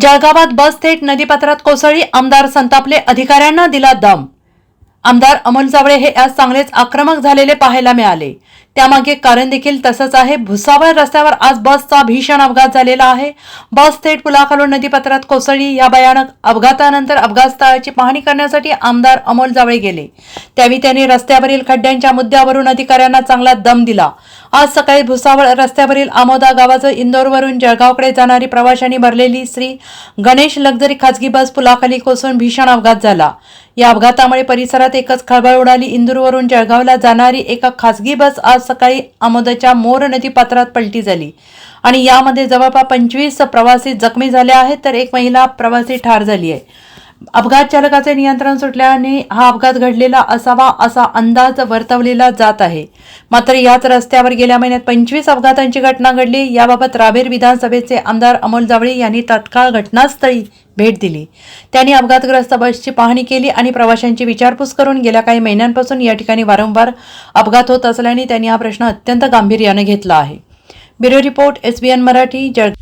जळगावात बस थेट नदीपात्रात कोसळली आमदार संतापले अधिकाऱ्यांना दिला दम आमदार अमोल जावळे हे आज चांगलेच आक्रमक झालेले पाहायला मिळाले. त्यामागे कारण देखील तसंच आहे. भुसावळ रस्त्यावर आज बसचा भीषण अपघात झालेला आहे. बस थेट पुलाखालून नदीपात्रात कोसळली. या भयानक अपघातानंतर अपघातस्थळाची पाहणी करण्यासाठी आमदार अमोल जावळे गेले. त्यावेळी त्यांनी रस्त्यावरील खड्ड्यांच्या मुद्द्यावरून अधिकाऱ्यांना चांगला दम दिला. आज सकाळी भुसावळ रस्त्यावरील आमोदा गावाचं इंदोरवरून जळगावकडे जाणारी प्रवाशांनी भरलेली श्री गणेश लक्झरी खाजगी बस पुलाखाली कोसळून भीषण अपघात झाला. या अपघातामुळे परिसरात एकच खळबळ उडाली. इंदूरवरून जळगावला जाणारी एका खासगी बस आज सकाळी आमोदच्या मोर नदी पात्रात पलटी झाली. आणि यामध्ये जवळपास पंचवीस प्रवासी जखमी झाले आहेत तर एक महिला प्रवासी ठार झाली आहे. अपघात चालकाचे नियंत्रण सुटल्याने हा अपघात घडलेला असावा असा अंदाज वर्तवलेला जात आहे. मात्र याच रस्त्यावर गेल्या महिन्यात पंचवीस अपघातांची घटना घडली. याबाबत रावेर विधानसभेचे आमदार अमोल जावळे यांनी तत्काळ घटनास्थळी भेट दिली. त्यांनी अपघातग्रस्त बसची पाहणी केली आणि प्रवाशांची विचारपूस करून गेल्या काही महिन्यांपासून या ठिकाणी वारंवार अपघात होत असल्याने त्यांनी हा प्रश्न अत्यंत गांभीर्याने घेतला आहे. Bureau report SBN Marathi Jalgaon.